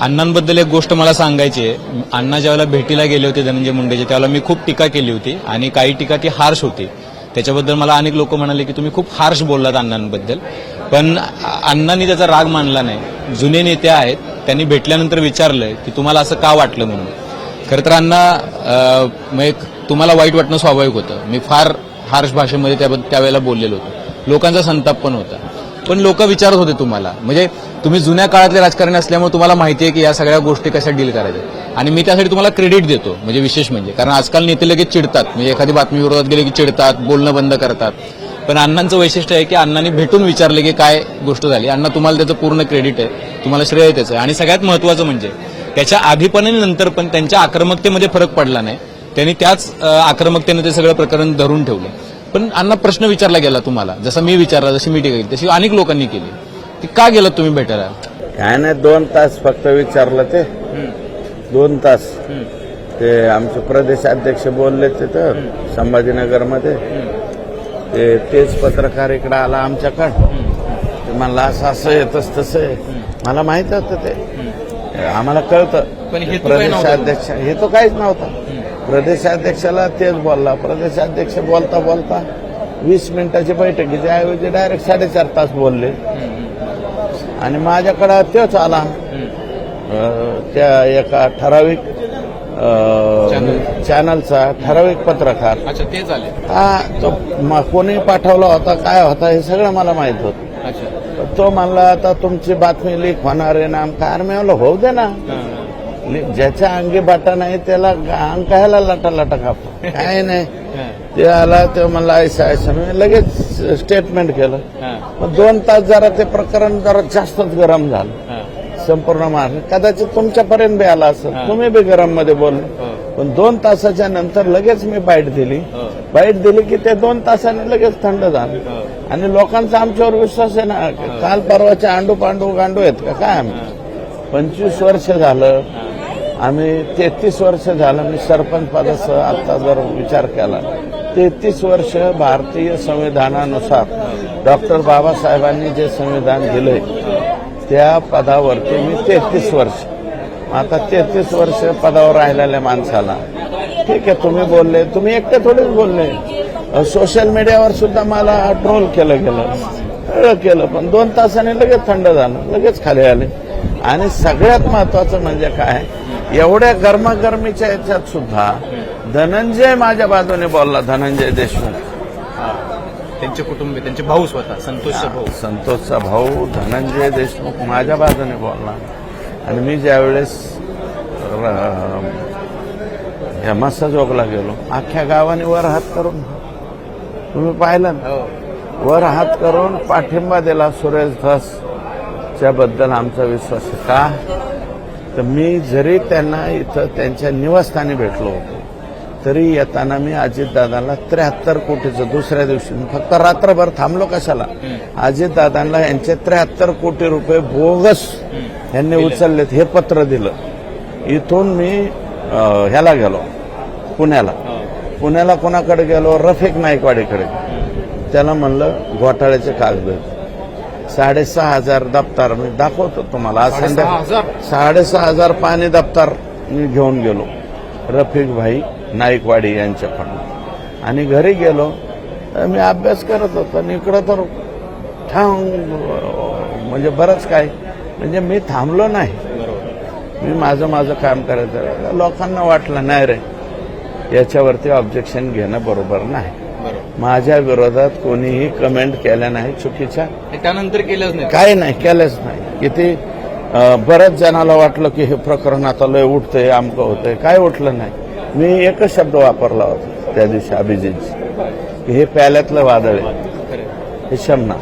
अण्णांबद्दल एक गोष्ट मला सांगायची आहे. अण्णा ज्यावेळेला भेटीला गेले होते धनंजय मुंडेचे त्यावेळेला मी खूप टीका केली होती आणि काही टीका ती हार्श होती. त्याच्याबद्दल मला अनेक लोक म्हणाले की तुम्ही खूप हार्श बोललात अण्णांबद्दल. पण अण्णांनी त्याचा राग मानला नाही. जुने नेते आहेत. त्यांनी भेटल्यानंतर विचारलं की तुम्हाला असं का वाटलं म्हणून. खरं तर अण्णा मग एक तुम्हाला वाईट वाटणं स्वाभाविक होतं. मी फार हार्श भाषेमध्ये त्यावेळेला बोललेलो होतो. लोकांचा संताप पण होता. पण लोक विचारत होते तुम्हाला. म्हणजे तुम्ही जुन्या काळातले राजकारणी असल्यामुळे तुम्हाला माहिती आहे की या सगळ्या गोष्टी कशा डील करायच्या. आणि मी त्यासाठी तुम्हाला क्रेडिट देतो म्हणजे विशेष म्हणजे. कारण आजकाल नेते लगेच चिडतात. म्हणजे एखादी बातमी विरोधात गेले की चिडतात बोलणं बंद करतात. पण अण्णांचं वैशिष्ट्य आहे की अण्णांनी भेटून विचारले की काय गोष्ट झाली. अण्णा तुम्हाला त्याचं पूर्ण क्रेडिट आहे. तुम्हाला श्रेय आहे. त्याचं आणि सगळ्यात महत्वाचं म्हणजे त्याच्या आधी पण आणि नंतर पण त्यांच्या आक्रमकतेमध्ये फरक पडला नाही. त्यांनी त्याच आक्रमकतेने ते सगळं प्रकरण धरून ठेवलं. पण अण्णा प्रश्न विचारला गेला तुम्हाला. जसा मी विचारला जशी मी टीका केली तशी अनेक लोकांनी केली. ती का गेलं तुम्ही भेटायला? काय नाही दोन तास फक्त विचारलं ते. दोन तास. ते आमचे प्रदेशाध्यक्ष बोलले तिथं संभाजीनगरमध्ये. ते तेच पत्रकार इकडं आला आमच्याकडं. ते म्हणलं असं असं आहे तसं तसं आहे मला माहीत होतं ते. आम्हाला कळतं. पण हेतू काय नव्हता? प्रदेशाध्यक्ष हे तो काहीच नव्हता. प्रदेशाध्यक्षाला तेच बोलला. प्रदेशाध्यक्ष बोलता बोलता वीस मिनिटाची बैठकीच्या ऐवजी डायरेक्ट साडेचार तास बोलले. आणि माझ्याकडं तेच आला. त्या एका ठराविक चॅनलचा ठराविक पत्रकार. हा तो कोणी पाठवला होता काय होता हे सगळं मला माहीत होतं. तो म्हणला आता तुमची बातमी लीक होणार आहे ना आमका अरे मी म्हणलं होऊ दे ना. ज्याच्या अंगी बाटा नाही त्याला अंग कायला लाटा लाटा कापतो. काय नाही. ते आला ते म्हणला ऐसा ऐसा मी लगेच स्टेटमेंट केलं. मग दोन तास जरा ते प्रकरण जरा जास्तच गरम झालं. संपूर्ण महाराष्ट्र कदाचित तुमच्यापर्यंत बी आला असेल. तुम्ही बी गरममध्ये बोलले पण दोन तासाच्या नंतर लगेच मी बाईट दिली. बाईट दिली की ते दोन तासाने लगेच थंड झालं. आणि लोकांचा आमच्यावर विश्वास आहे ना काल परवाचे आंडू पांडू गांडू आहेत का? काय आम्ही पंचवीस वर्ष झालं. आम्ही तेहतीस वर्ष झालं मी सरपंच पदाचा आता जर विचार केला. तेहतीस वर्ष भारतीय संविधानानुसार डॉक्टर बाबासाहेबांनी जे संविधान दिले त्या पदावरती मी तेहतीस वर्ष. आता तेहतीस वर्ष पदावर राहिलेल्या माणसाला ठीक आहे तुम्ही बोलले तुम्ही एकटे थोडेच बोलले. सोशल मीडियावर सुद्धा मला ट्रोल केलं गेलं सगळं केलं पण दोन तासाने लगेच थंड झालं लगेच खाली आले. आणि सगळ्यात महत्वाचं म्हणजे काय एवढ्या गरमागरमीच्या याच्यात सुद्धा धनंजय माझ्या बाजूने बोलला धनंजय देशमुख. त्यांचे कुटुंबीय त्यांचे भाऊ स्वतः संतोष भाऊ. संतोषचा भाऊ धनंजय देशमुख माझ्या बाजूने बोलला. आणि मी ज्यावेळेस या मस्साजोगला गेलो अख्ख्या गावाने वर हात करून. तुम्ही पाहिलं ना? वर हात करून पाठिंबा दिला सुरेश धस. च्या आमचा विश्वास आहे का? तर मी जरी त्यांना इथं त्यांच्या निवासस्थानी भेटलो होतो तरी येताना मी अजितदादांना त्र्याहत्तर कोटीचं दुसऱ्या दिवशी मी फक्त रात्रभर थांबलो कशाला? अजितदादांना यांचे त्र्याहत्तर कोटी रुपये बोगस यांनी उचललेत हे पत्र दिलं. इथून मी ह्याला गेलो पुण्याला. पुण्याला कोणाकडे गेलो? रफिक नाईकवाडीकडे. त्याला म्हणलं घोटाळ्याचे कागद. साडेसहा हजार दप्तर मी दाखवतो तुम्हाला. आज संध्या साडेसहा हजार? पाणी दप्तर मी घेऊन गेलो. रफिक भाई नाईकवाडी यांच्याकडून. आणि घरी गेलो. तर मी अभ्यास करत होतो आणि इकडं तर ठाम म्हणजे बरंच काय. म्हणजे मी थांबलो नाही. मी माझं माझं काम करायचं. लोकांना वाटलं नाही रे याच्यावरती ऑब्जेक्शन घेणं बरोबर नाही. माझ्या विरोधात कोणीही कमेंट केल्या नाही चुकीच्या. त्यानंतर केलंच नाही. काही नाही केलंच नाही. किती बऱ्याच जणाला वाटलं की हे प्रकरण आता लय उठतंय आमकं होतंय. काय उठलं नाही. मी एकच शब्द वापरला होता त्या दिवशी अभिजितजी. की हे प्याल्यातलं वादळ आहे. हे शमना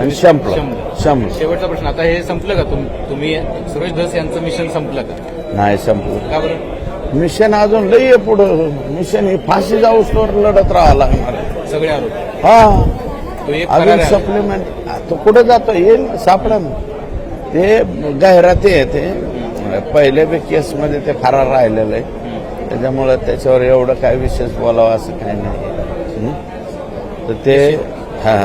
आणि संपलं संपलं शेवटचा प्रश्न. आता हे संपलं का तुम- तुम्ही सुरेश धस यांचं मिशन संपलं का? नाही संपलं. का बरं? मिशन अजून लई पुढं मिशन ही फाशी जाऊस तर लढत राहावं लागणार. सगळे आरोप. हा. तो एक अजून आहे. सप्लिमेंट तो कुठे जातो येईल सापडा ना ते जाहिराती आहे ते. पहिले बी केसमध्ये ते फरार राहिलेलं आहे. त्याच्यामुळं त्याच्यावर एवढं काय विशेष बोलावं असं काही नाही. हं? तर ते हा.